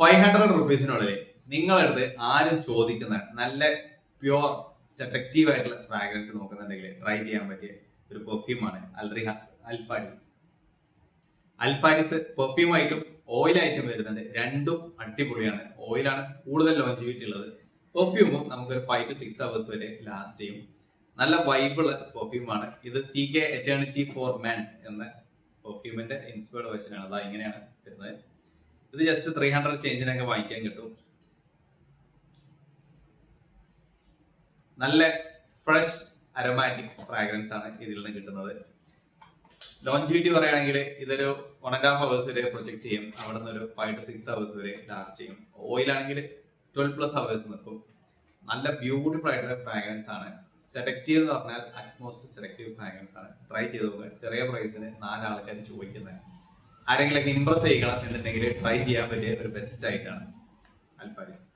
Five hundred റുപ്പീസിനുള്ളിൽ നിങ്ങളടുത്ത് ആരും ചോദിക്കുന്ന നല്ല പ്യുവർ സെഡക്റ്റീവ് ആയിട്ടുള്ള ഫ്രാഗ്രൻസ് നോക്കുന്നുണ്ടെങ്കിൽ ട്രൈ ചെയ്യാൻ പറ്റിയ ഒരു പെർഫ്യൂമാണ് അൽറി അൽഫാരിസ് അൽഫാരിസ് പെർഫ്യൂമായിട്ടും ഓയിലായിട്ടും വരുന്നുണ്ട് രണ്ടും അടിപൊളിയാണ്. ഓയിലാണ് കൂടുതൽ ലോഞ്ചിവിറ്റി ഉള്ളത്. പെർഫ്യൂമും നമുക്കൊരു ഫൈവ് ടു സിക്സ് അവേഴ്സ് വരെ ലാസ്റ്റ് ചെയ്യും. നല്ല വൈബിൾ പെർഫ്യൂമാണ് ഇത് C K eternity for man എന്ന പെർഫ്യൂമിന്റെ ഇൻസ്പയർഡ് ആണ്. അതാ ഇങ്ങനെയാണ് വരുന്നത്. ഇത് ജസ്റ്റ് ത്രീ ഹൺഡ്രഡ് ചേഞ്ചിനൊക്കെ വാങ്ങിക്കാൻ കിട്ടും. നല്ല ഫ്രഷ് അരോമാറ്റിക് ഫ്രാഗ്രൻസ് ആണ് ഇതിൽ നിന്ന് കിട്ടുന്നത്. ലോഞ്ചിവിറ്റി പറയുകയാണെങ്കിൽ ഇതൊരു വൺ ആൻഡ് ഹാഫ് അവേഴ്സ് വരെ പ്രൊജക്ട് ചെയ്യും. അവിടെ നിന്ന് ഒരു ഫൈവ് ടു സിക്സ് അവേഴ്സ് വരെ ലാസ്റ്റ് ചെയ്യും. ഓയിലാണെങ്കിൽ ട്വൽവ് പ്ലസ് അവേഴ്സ് നിൽക്കും. നല്ല ബ്യൂട്ടിഫുൾ ആയിട്ടുള്ള ഫ്രാഗ്രൻസ് ആണ്. സെലക്റ്റീവ് എന്ന് പറഞ്ഞാൽ അറ്റ്മോസ്റ്റ് സെലക്റ്റീവ് ഫ്രാഗ്രൻസ് ആണ്. ട്രൈ ചെയ്ത് നോക്കുക ചെറിയ പ്രൈസിന് നാലാൾക്കാർ ചോദിക്കുന്നത് ആരെങ്കിലും ഇമ്പ്രസ് ചെയ്യണം എന്നുണ്ടെങ്കിൽ ട്രൈ ചെയ്യാൻ പറ്റിയ ഒരു ബെസ്റ്റ് ആയിട്ടാണ് അൽഫാരിസ്.